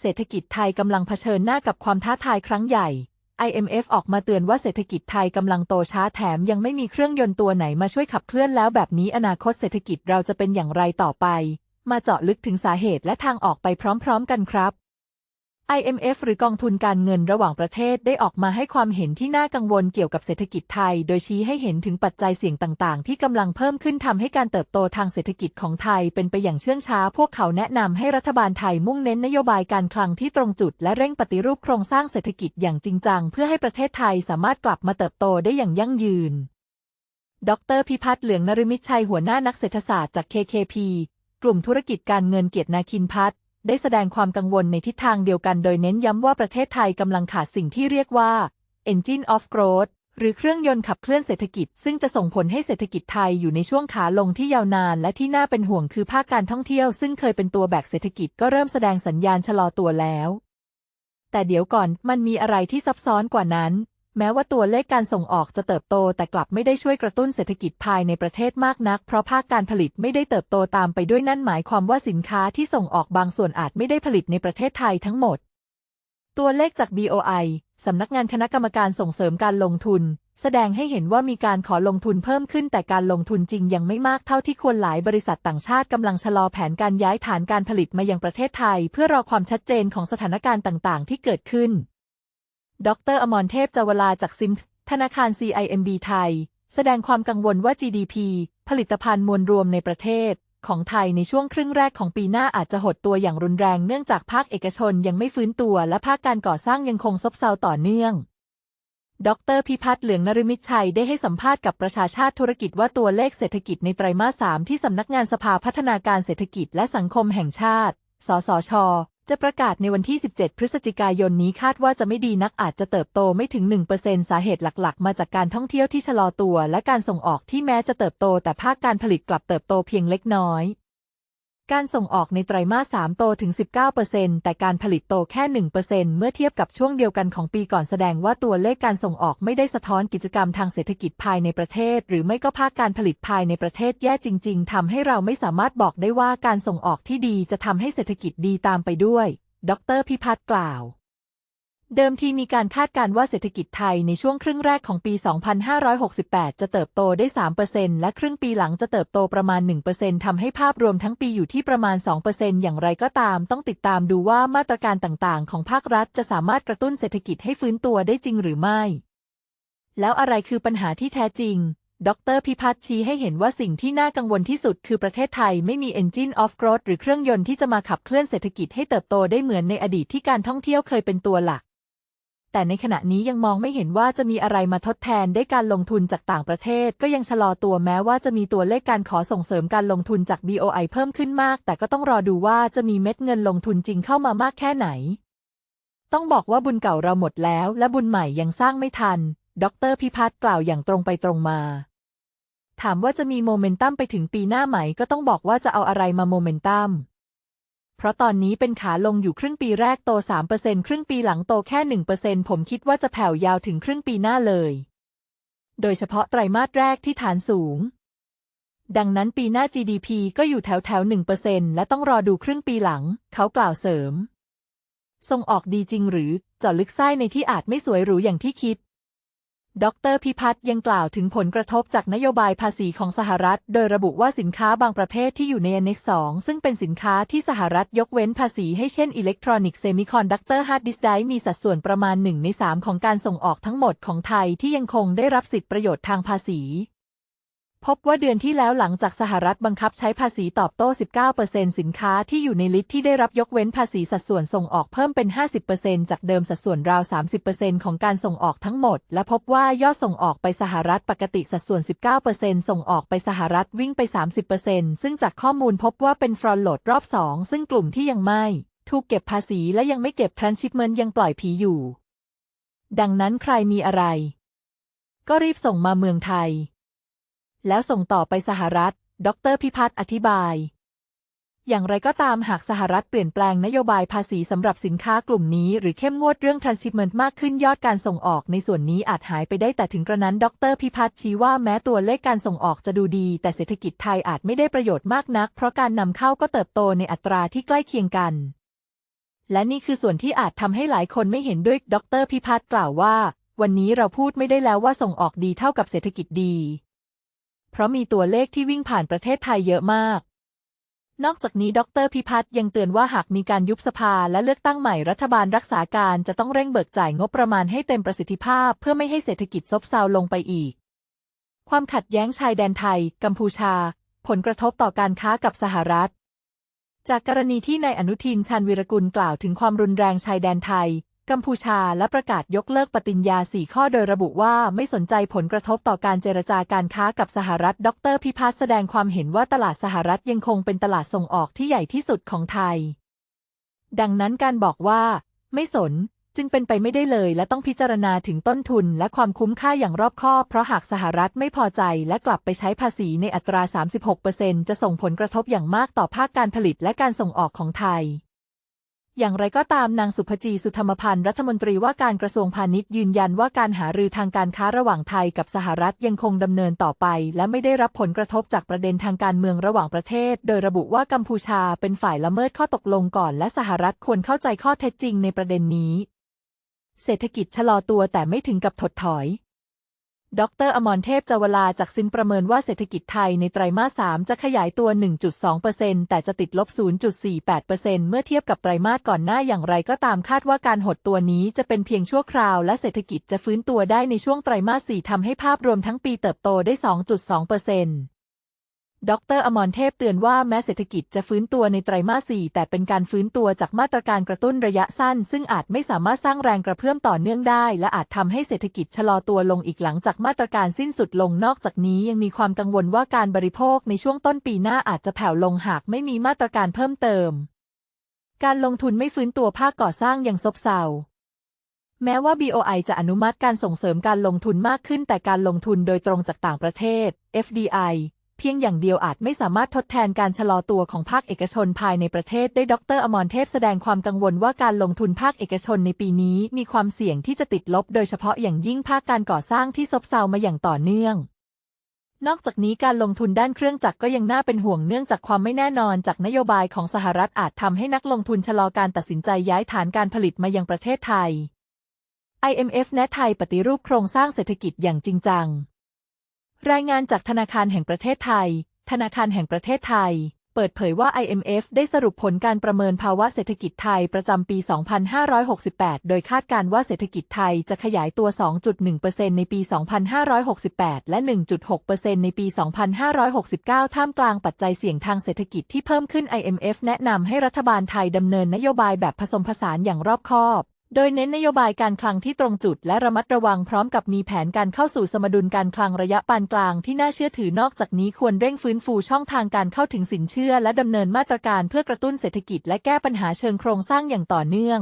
เศรษฐกิจไทยกำลังเผชิญหน้ากับความท้าทายครั้งใหญ่ IMF ออกมาเตือนว่าเศรษฐกิจไทยกำลังโตช้าแถมยังไม่มีเครื่องยนต์ตัวไหนมาช่วยขับเคลื่อนแล้วแบบนี้อนาคตเศรษฐกิจเราจะเป็นอย่างไรต่อไป มาเจาะลึกถึงสาเหตุและทางออกไปพร้อม ๆ กันครับ IMF หรือกองทุนการเงินระหว่างประเทศได้ออกมาให้ความเห็นที่น่ากังวลเกี่ยวกับเศรษฐกิจไทย โดยชี้ให้เห็นถึงปัจจัยเสี่ยงต่างๆ ที่กำลังเพิ่มขึ้นทำให้การเติบโตทางเศรษฐกิจของไทยเป็นไปอย่างเชื่องช้า พวกเขาแนะนำให้รัฐบาลไทยมุ่งเน้นนโยบายการคลังที่ตรงจุด และเร่งปฏิรูปโครงสร้างเศรษฐกิจอย่างจริงจัง เพื่อให้ประเทศไทยสามารถกลับมาเติบโตได้อย่างยั่งยืน ดร พิพัฒน์เหลืองนฤมิตชัยหัวหน้านักเศรษฐศาสตร์จาก KKP กลุ่มธุรกิจการเงินเกียรตินาคินพัฒน์ ได้แสดงความกังวลในทิศทางเดียวกันโดยเน้นย้ำว่าประเทศไทยกำลังขาดสิ่งที่เรียกว่า engine of growth หรือเครื่องยนต์ขับเคลื่อนเศรษฐกิจ ซึ่งจะส่งผลให้เศรษฐกิจไทยอยู่ในช่วงขาลงที่ยาวนาน และที่น่าเป็นห่วงคือภาคการท่องเที่ยว ซึ่งเคยเป็นตัวแบกเศรษฐกิจก็เริ่มแสดงสัญญาณชะลอตัวแล้ว แต่เดี๋ยวก่อนมันมีอะไรที่ซับซ้อนกว่านั้น แม้ว่าตัวเลขการส่งออกจะเติบโตแต่กลับไม่ได้ช่วยกระตุ้นเศรษฐกิจภายในประเทศมากนัก เพราะภาคการผลิตไม่ได้เติบโตตามไปด้วยนั่นหมายความว่าสินค้าที่ส่งออกบางส่วนอาจไม่ได้ผลิตในประเทศไทยทั้งหมด ตัวเลขจาก BOI สำนักงานคณะกรรมการส่งเสริมการลงทุน แสดงให้เห็นว่ามีการขอลงทุนเพิ่มขึ้นแต่การลงทุนจริงยังไม่มากเท่าที่ควรหลายบริษัทต่างชาติกำลังชะลอแผนการย้ายฐานการผลิตมายังประเทศไทย เพื่อรอความชัดเจนของสถานการณ์ต่าง ๆ ที่เกิดขึ้น ดรอมรเทพจวลาจากซิมธนาคาร CIMB ไทย แสดงความกังวลว่า GDP ผลิตภัณฑ์มวลรวมในประเทศ ของไทยในช่วงครึ่งแรกของปีหน้าอาจจะหดตัวอย่างรุนแรงเนื่องจากภาคเอกชนยังไม่ฟื้นตัวและภาคการก่อสร้างยังคงซบเซาต่อเนื่อง ดรพิพัฒน์เหลืองนฤมิตชัยได้ให้สัมภาษณ์กับประชาชาติธุรกิจว่าตัวเลขเศรษฐกิจในไตรมาส3ที่สำนักงานสภาพัฒนาการเศรษฐกิจและสังคมแห่งชาติ สสช จะประกาศในวันที่ 17 พฤศจิกายนนี้คาดว่าจะไม่ดีนักอาจจะเติบโตไม่ถึง 1%สาเหตุหลักๆ มาจากการท่องเที่ยวที่ชะลอตัว และการส่งออกที่แม้จะเติบโตแต่ภาคการผลิตกลับเติบโตเพียงเล็กน้อย การส่งออกในไตรมาส 3 โตถึง 19%แต่การผลิตโตแค่ 1%เมื่อเทียบกับช่วงเดียวกันของปีก่อนแสดงว่าตัวเลขการส่งออกไม่ได้สะท้อนกิจกรรมทางเศรษฐกิจภายในประเทศ หรือไม่ก็ภาคการผลิตภายในประเทศแย่จริง ๆ ทำให้เราไม่สามารถบอกได้ว่าการส่งออกที่ดีจะทำให้เศรษฐกิจดีตามไปด้วย ดรพิพัฒน์กล่าว เดิมทีมีการคาดการณ์ว่าเศรษฐกิจไทยในช่วงครึ่งแรกของปี 2568 จะเติบโตได้ 3%และครึ่งปีหลังจะเติบโตประมาณ 1%ทำให้ภาพรวมทั้งปีอยู่ที่ประมาณ 2%อย่างไรก็ตาม ต้องติดตามดูว่ามาตรการต่างๆ ของภาครัฐจะสามารถกระตุ้นเศรษฐกิจให้ฟื้นตัวได้จริงหรือไม่ แล้วอะไรคือปัญหาที่แท้จริง ดรพิพัฒน์ชี้ให้เห็นว่าสิ่งที่น่ากังวลที่สุดคือประเทศไทยไม่มี engine of growth หรือเครื่องยนต์ที่จะมาขับเคลื่อนเศรษฐกิจให้เติบโตได้เหมือนในอดีตที่การท่องเที่ยวเคยเป็นตัวหลัก แต่ในขณะนี้ยังมองไม่เห็นว่าจะมีอะไรมาทดแทนได้การลงทุนจากต่างประเทศ ก็ยังชะลอตัวแม้ว่าจะมีตัวเลขการขอส่งเสริมการลงทุนจาก BOI เพิ่มขึ้นมาก แต่ก็ต้องรอดูว่าจะมีเม็ดเงินลงทุนจริงเข้ามามากแค่ไหน ต้องบอกว่าบุญเก่าเราหมดแล้ว และบุญใหม่ยังสร้างไม่ทัน ดรพิพัฒน์กล่าวอย่างตรงไปตรงมาถามว่าจะมีโมเมนตัมไปถึงปีหน้าไหมก็ต้องบอกว่าจะเอาอะไรมาโมเมนตัม เพราะตอนนี้เป็นขาลงอยู่ครึ่งปีแรกโต 3%ครึ่งปีหลังโตแค่ 1%ผมคิดว่าจะแผ่วยาวถึงครึ่งปีหน้าเลย โดยเฉพาะไตรมาสแรกที่ฐานสูง ดังนั้นปีหน้า GDP ก็อยู่แถวแถว1%และต้องรอดูครึ่งปีหลัง เขากล่าวเสริม ส่งออกดีจริงหรือเจาะลึกไส้ในที่อาจไม่สวยหรูอย่างที่คิด ดรพิพัฒน์ยังกล่าวถึงผลกระทบจากนโยบายภาษีของสหรัฐ โดยระบุว่าสินค้าบางประเภทที่อยู่ใน Annex 2ซึ่งเป็นสินค้าที่สหรัฐยกเว้นภาษีให้เช่นอิเล็กทรอนิกส์เซมิคอนดักเตอร์ฮาร์ดดิสก์ไดมีสัดส่วนประมาณ 1 ใน 3 ของการส่งออกทั้งหมดของไทยที่ยังคงได้รับสิทธิประโยชน์ทางภาษี พบว่าเดือนที่แล้วหลังจากสหรัฐบังคับใช้ภาษีตอบโต้ 19%สินค้าที่อยู่ในลิสต์ที่ได้รับยกเว้นภาษีสัดส่วนส่งออกเพิ่มเป็น 50%จากเดิมสัดส่วนราว 30%ของการส่งออกทั้งหมด และพบว่ายอดส่งออกไปสหรัฐปกติสัดส่วน 19%ส่งออกไปสหรัฐวิ่งไป 30%ซึ่งจากข้อมูลพบว่าเป็นฟรอนโหลดรอบ 2 ซึ่งกลุ่มที่ยังไม่ถูกเก็บภาษีและยังไม่เก็บทรานชิปเมนยังปล่อยผีอยู่ ดังนั้นใครมีอะไร ก็รีบส่งมาเมืองไทย แล้วส่งต่อไปสหรัฐ ดรพิพัฒน์อธิบาย อย่างไรก็ตามหากสหรัฐเปลี่ยนแปลงนโยบายภาษีสำหรับสินค้ากลุ่มนี้หรือเข้มงวดเรื่อง transshipment มากขึ้นยอดการส่งออกในส่วนนี้อาจหายไปได้แต่ถึงกระนั้น ดรพิพัฒน์ชี้ว่าแม้ตัวเลขการส่งออกจะดูดี แต่เศรษฐกิจไทยอาจไม่ได้ประโยชน์มากนัก เพราะการนำเข้าก็เติบโตในอัตราที่ใกล้เคียงกันและนี่คือส่วนที่อาจทำให้หลายคนไม่เห็นด้วย ดรพิพัฒน์กล่าวว่า วันนี้เราพูดไม่ได้แล้วว่าส่งออกดีเท่ากับเศรษฐกิจดี เพราะมีตัวเลขที่วิ่งผ่านประเทศไทยเยอะมาก นอกจากนี้ดรพิพัฒน์ยังเตือนว่าหากมีการยุบสภาและเลือกตั้งใหม่รัฐบาลรักษาการจะต้องเร่งเบิกจ่ายงบประมาณให้เต็มประสิทธิภาพ เพื่อไม่ให้เศรษฐกิจซบเซาลงไปอีก ความขัดแย้งชายแดนไทย กัมพูชา ผลกระทบต่อการค้ากับสหรัฐ จากกรณีที่นายอนุทินชาญวิรกุลกล่าวถึงความรุนแรงชายแดนไทย กัมพูชาและประกาศยกเลิกปฏิญญาสี่ข้อโดยระบุว่าไม่สนใจผลกระทบต่อการเจรจาการค้ากับสหรัฐ ดรพิพัฒน์แสดงความเห็นว่าตลาดสหรัฐยังคงเป็นตลาดส่งออกที่ใหญ่ที่สุดของไทย ดังนั้นการบอกว่า ไม่สนจึงเป็นไปไม่ได้เลยและต้องพิจารณาถึงต้นทุนและความคุ้มค่าอย่างรอบคอบ เพราะหากสหรัฐไม่พอใจและกลับไปใช้ภาษีในอัตรา 36%จะส่งผลกระทบอย่างมากต่อภาคการผลิตและการส่งออกของไทย อย่างไรก็ตามนางสุภจีสุธรรมพันธ์รัฐมนตรีว่าการกระทรวงพาณิชย์ยืนยันว่าการหารือทางการค้าระหว่างไทยกับสหรัฐยังคงดำเนินต่อไป และไม่ได้รับผลกระทบจากประเด็นทางการเมืองระหว่างประเทศ โดยระบุว่ากัมพูชาเป็นฝ่ายละเมิดข้อตกลงก่อน และสหรัฐควรเข้าใจข้อเท็จจริงในประเด็นนี้ เศรษฐกิจชะลอตัวแต่ไม่ถึงกับถดถอย ดรอมรเทพจวลาจากซินประเมินว่าเศรษฐกิจไทยในไตรมาส3จะขยายตัว 1.2%แต่จะติดลบ 0.48%เมื่อเทียบกับไตรมาสก่อนหน้าอย่างไรก็ตามคาดว่าการหดตัวนี้จะเป็นเพียงชั่วคราวและเศรษฐกิจจะฟื้นตัวได้ในช่วงไตรมาส4ทำให้ภาพรวมทั้งปีเติบโตได้ 2.2% ดรอมรเทพเตือนว่าแม้เศรษฐกิจจะฟื้นตัวในไตรมาส 4 แต่เป็นการฟื้นตัวจากมาตรการกระตุ้นระยะสั้น ซึ่งอาจไม่สามารถสร้างแรงกระเพื่อมต่อเนื่องได้ และอาจทำให้เศรษฐกิจชะลอตัวลงอีกหลังจากมาตรการสิ้นสุดลงนอกจากนี้ยังมีความกังวลว่าการบริโภคในช่วงต้นปีหน้าอาจจะแผ่วลงหากไม่มีมาตรการเพิ่มเติม การลงทุนไม่ฟื้นตัวภาคก่อสร้างยังซบเซาแม้ว่า BOI จะอนุมัติการส่งเสริมการลงทุนมากขึ้น แต่การลงทุนโดยตรงจากต่างประเทศ FDI เพียงอย่างเดียวอาจไม่สามารถทดแทนการชะลอตัวของภาคเอกชนภายในประเทศได้ดรอมรเทพแสดงความกังวลว่าการลงทุนภาคเอกชนในปีนี้มีความเสี่ยงที่จะติดลบ โดยเฉพาะอย่างยิ่งภาคการก่อสร้างที่ซบเซามาอย่างต่อเนื่อง นอกจากนี้การลงทุนด้านเครื่องจักรก็ยังน่าเป็นห่วงเนื่องจากความไม่แน่นอนจากนโยบายของสหรัฐอาจทำให้นักลงทุนชะลอการตัดสินใจย้ายฐานการผลิตมายังประเทศไทย IMF แนะไทยปฏิรูปโครงสร้างเศรษฐกิจอย่างจริงจัง รายงานจากธนาคารแห่งประเทศไทย ธนาคารแห่งประเทศไทย เปิดเผยว่า IMF ได้สรุปผลการประเมินภาวะเศรษฐกิจไทยประจำปี 2568 โดยคาดการว่าเศรษฐกิจไทยจะขยายตัว 2.1%ในปี 2568 และ 1.6%ในปี 2569 ท่ามกลางปัจจัยเสี่ยงทางเศรษฐกิจที่เพิ่มขึ้น IMF แนะนำให้รัฐบาลไทยดำเนินนโยบายแบบผสมผสานอย่างรอบคอบ โดยเน้นนโยบายการคลังที่ตรงจุดและระมัดระวังพร้อมกับมีแผนการเข้าสู่สมดุลการคลังระยะปานกลางที่น่าเชื่อถือนอกจากนี้ควรเร่งฟื้นฟูช่องทางการเข้าถึงสินเชื่อและดำเนินมาตรการเพื่อกระตุ้นเศรษฐกิจและแก้ปัญหาเชิงโครงสร้างอย่างต่อเนื่อง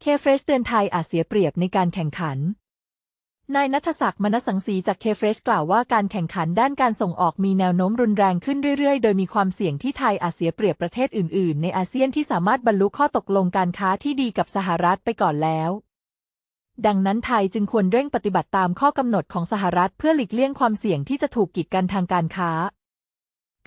เคเฟรชเตือนไทยอาจเสียเปรียบในการแข่งขัน นายนัทศักดิ์มณสังสีจากเคเฟรชกล่าวว่าการแข่งขันด้านการส่งออกมีแนวโน้มรุนแรงขึ้นเรื่อยๆ โดยมีความเสี่ยงที่ไทยอาจเสียเปรียบประเทศอื่นๆ ในอาเซียนที่สามารถบรรลุข้อตกลงการค้าที่ดีกับสหรัฐไปก่อนแล้ว ดังนั้นไทยจึงควรเร่งปฏิบัติตามข้อกำหนดของสหรัฐเพื่อหลีกเลี่ยงความเสี่ยงที่จะถูกกีดกันทางการค้า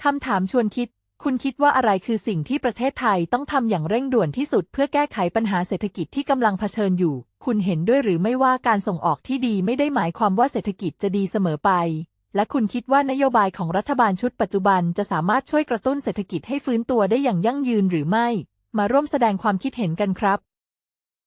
คำถามชวนคิด คุณคิดว่าอะไรคือสิ่งที่ประเทศไทยต้องทำอย่างเร่งด่วนที่สุดเพื่อแก้ไขปัญหาเศรษฐกิจที่กำลังเผชิญอยู่ คุณเห็นด้วยหรือไม่ว่าการส่งออกที่ดีไม่ได้หมายความว่าเศรษฐกิจจะดีเสมอไป และคุณคิดว่านโยบายของรัฐบาลชุดปัจจุบันจะสามารถช่วยกระตุ้นเศรษฐกิจให้ฟื้นตัวได้อย่างยั่งยืนหรือไม่ มาร่วมแสดงความคิดเห็นกันครับ